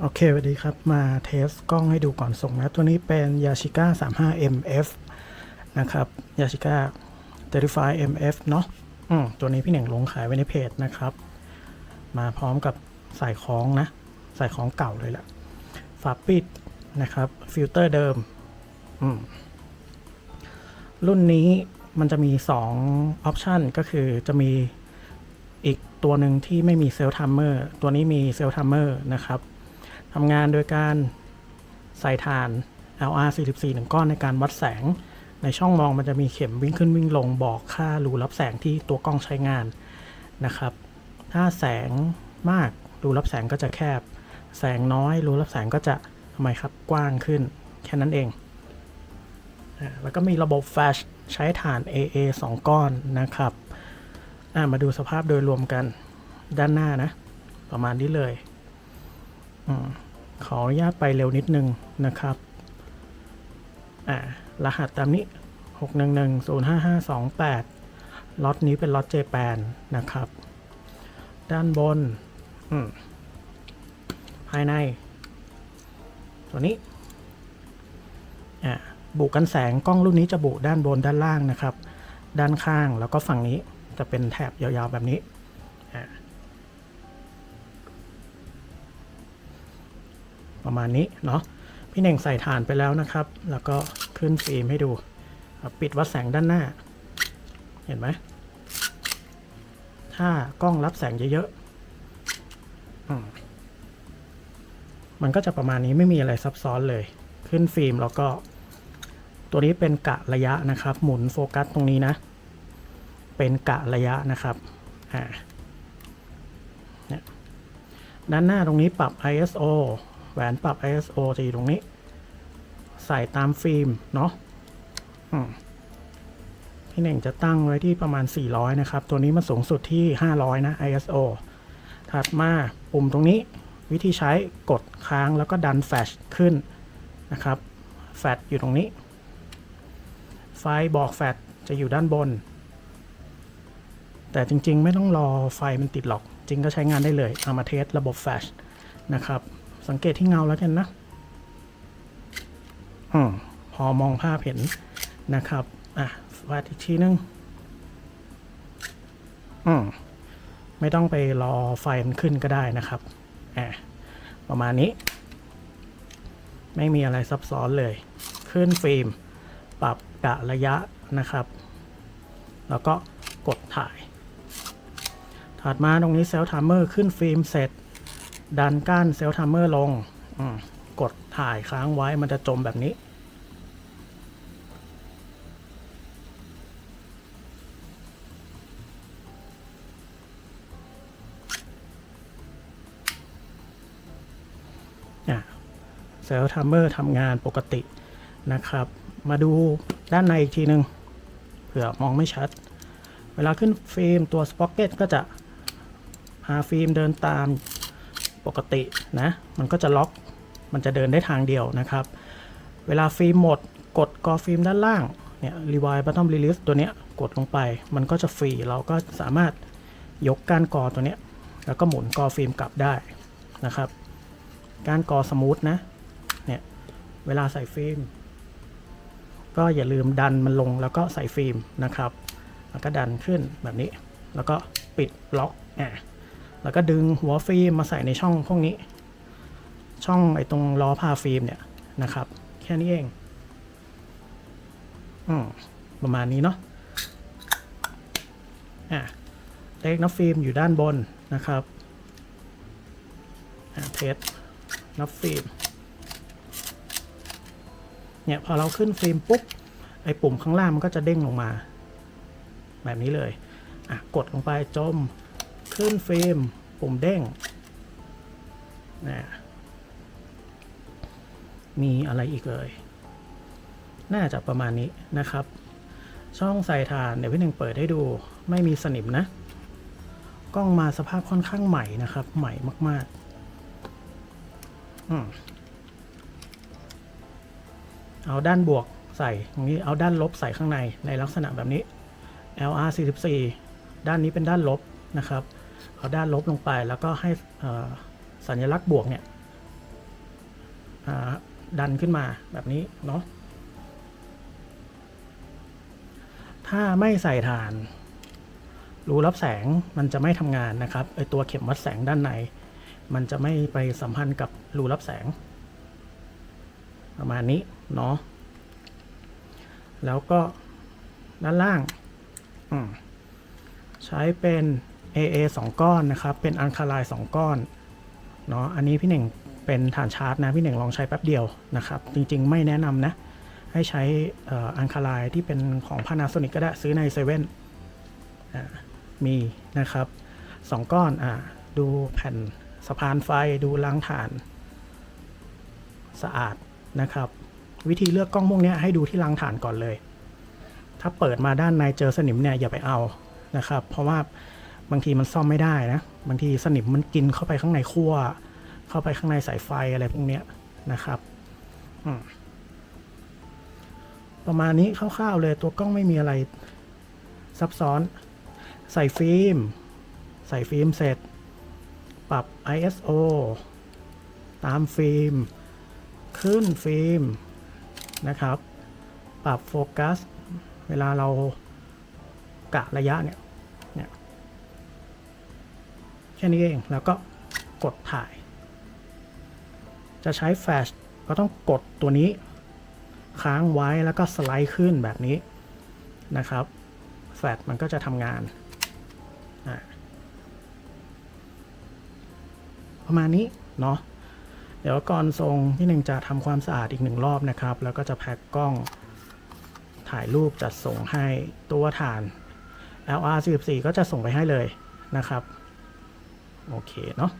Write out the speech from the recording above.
โอเคสวัสดีครับ มาเทสกล้องให้ดูก่อนส่งนะ ตัวนี้เป็น Yashica 35 MF นะครับ Yashica 35 MF เนาะอืมตัวนี้พี่เหน่งลงขายไว้ในเพจนะครับ มาพร้อมกับสายคล้องนะ สายคล้องเก่าเลยแหละฝาปิดนะครับ ฟิลเตอร์เดิม อืม รุ่นนี้มันจะมี 2 ออปชันก็คือจะมีอีกตัวหนึ่งที่ไม่มีเซลล์ทัมเมอร์ ตัวนี้มีเซลล์ทัมเมอร์นะครับ ทำงานโดยการใส่ฐาน LR 44หนึ่งก้อนในการวัดแสง ในช่องมองมันจะมีเข็มวิ่งขึ้นวิ่งลงบอกค่ารูรับแสงที่ตัวกล้องใช้งานนะครับ ถ้าแสงมากรูรับแสงก็จะแคบ แสงน้อยรูรับแสงก็จะทำไมครับกว้างขึ้น แค่นั้นเอง แล้วก็มีระบบแฟลชใช้ฐาน AA 2 ก้อนนะครับมาดูสภาพโดยรวมกันด้านหน้านะ ประมาณนี้เลยอม ขออนุญาตไปเร็วนิดนึงนะครับอ่ารหัสตามนี้ 611-05528ล็อตนี้เป็นล็อตเจแปนนะครับ ด้านบนอืมภายใน ตัวนี้อ่าบุกันแสงกล้องรุ่นนี้จะบุด้านบนด้านล่างนะครับ ด้านข้างแล้วก็ฝั่งนี้จะเป็นแถบยาวๆแบบนี้ ประมาณนี้เนาะพี่เน่งใส่ฐานไปแล้วนะครับ แล้วก็ขึ้นฟิล์มให้ดู ปิดวัดแสงด้านหน้า เห็นไหมถ้ากล้องรับแสงเยอะๆอืมมันก็จะประมาณนี้ไม่มีอะไรซับซ้อนเลย ขึ้นฟิล์มแล้วก็ ตัวนี้เป็นกะระยะนะครับ หมุนโฟกัสตรงนี้นะ เป็นกะระยะนะครับอ่าด้านหน้าตรงนี้ปรับ ISO แหวนปรับ ISO จะอยู่ตรงนี้ ใส่ตามฟิล์ม เนาะอืมพี่เน่งจะตั้งไว้ที่ประมาณ 400 นะครับ ตัวนี้มันสูงสุดที่ 500 นะ ISO ถัดมาปุ่มตรงนี้วิธีใช้กดค้างแล้วก็ดันแฟลชขึ้นนะครับ แฟลชอยู่ตรงนี้ ไฟบอกแฟลชจะอยู่ด้านบน แต่จริงๆ ไม่ต้องรอไฟมันติดหรอก จริงก็ใช้งานได้เลยเอามาเทสระบบแฟลชนะครับ สังเกตที่เงาแล้วกันนะอืมพอมองภาพเห็นนะครับ อะวาดอีกทีนึงอืมไม่ต้องไปรอไฟมันขึ้นก็ได้นะครับอะประมาณนี้ ไม่มีอะไรซับซ้อนเลย ขึ้นฟิล์ม ปรับกะระยะนะครับ แล้วก็กดถ่าย ถัดมาตรงนี้เซลล์ทัมเมอร์ขึ้นฟิล์มเสร็จ ดันก้านเซลล์ทัมเมอร์ลงกดถ่ายค้างไว้มันจะจมแบบนี้ เซลล์ทัมเมอร์ทำงานปกตินะครับ มาดูด้านในอีกทีหนึ่งเผื่อมองไม่ชัด เวลาขึ้นฟิล์มตัวสป็อกเก็ตก็จะพาฟิล์มเดินตาม ปกตินะมันก็จะล็อกมันจะเดินได้ทางเดียวนะครับ เวลาฟิล์มหมด กดกอฟิล์มด้านล่างเนี่ย rewind bottom release ตัวเนี้ยกดลงไป มันก็จะฟรีเราก็สามารถยกก้านกอตัวเนี้ยแล้วก็หมุนกอฟิล์มกลับได้นะครับก้านกอสมูทนะเนี่ยเวลาใส่ฟิล์มก็อย่าลืมดันมันลงแล้วก็ใส่ฟิล์มนะครับ แล้วก็ดันขึ้นแบบนี้ แล้วก็ปิดล็อกอะ แล้วก็ดึงหัวฟิล์มมาใส่ในช่องพวกนี้ ช่องไอ้ตรงล้อพาฟิล์มเนี่ยนะครับ แค่นี้เองอืมประมาณนี้เนาะอะเลขนับฟิล์มอยู่ด้านบนนะครับอะเทสนับฟิล์มเนี่ยพอเราขึ้นฟิล์มปุ๊บไอ้ปุ่มข้างล่างมันก็จะเด้งลงมา แบบนี้เลยอะกดลงไปจม ขึ้นเฟิล์มปุ่มเด้งนะมีอะไรอีกเลย น่าจะประมาณนี้นะครับ ช่องใส่ถ่านเดี๋ยวพี่หนึ่งเปิดให้ดู ไม่มีสนิมนะ กล้องมาสภาพค่อนข้างใหม่นะครับ ใหม่มาก ๆ อืมเอาด้านบวกใส่ตรงนี้ เอาด้านลบใส่ข้างในในลักษณะแบบนี้ LR 44ด้านนี้เป็นด้านลบนะครับ เอาด้านลบลงไปแล้วก็ให้สัญลักษณ์บวกเนี่ยดันขึ้นมาแบบนี้เนาะถ้าไม่ใส่ฐาน รูรับแสงมันจะไม่ทำงานนะครับไอตัวเข็มวัดแสงด้านใน มันจะไม่ไปสัมพันธ์กับรูรับแสง ประมาณนี้เนาะแล้วก็ด้านล่างใช้เป็น AA 2 ก้อนนะครับ เป็นอันคาไลน์2ก้อนเนาะอันนี้พี่หนึ่งเป็นฐานชาร์จนะพี่หนึ่งลองใช้แป๊บเดียวนะครับ จริงๆไม่แนะนำนะ ให้ใช้อันคาไลน์ที่เป็นของ Panasonic ก็ได้ซื้อในเซเว่นมีนะครับสองก้อนอ่าดูแผ่นสะพานไฟดูล้างฐาน สะอาดนะครับ วิธีเลือกกล้องพวกนี้ให้ดูที่ล้างฐานก่อนเลย ถ้าเปิดมาด้านในเจอสนิมเนี่ยอย่าไปเอานะครับ เพราะว่า บางทีมันซ่อมไม่ได้นะ บางทีสนิมมันกินเข้าไปข้างในขั้ว เข้าไปข้างในสายไฟอะไรพวกเนี้ยนะครับประมาณนี้คร่าวๆเลยตัวกล้องไม่มีอะไร ซับซ้อน ใส่ฟิล์ม ใส่ฟิล์มเสร็จ ปรับ ISO ตามฟิล์ม ขึ้นฟิล์มนะครับ ปรับโฟกัส เวลาเรากะระยะเนี่ย ค่นี้เอง แล้วก็กดถ่าย จะใช้แฟลชก็ต้องกดตัวนี้ ค้างไว้แล้วก็สไลด์ขึ้นแบบนี้นะครับ แฟลชมันก็จะทำงาน ประมาณนี้เนาะเดี๋ยวก่อนทรงพี่หนึ่งจะทำความสะอาดอีกหนึ่งรอบนะครับ แล้วก็จะแพ็คกล้องถ่ายรูปจัดส่งให้ตัวฐาน LR 44 ก็จะส่งไปให้เลยนะครับ โอเคเนาะ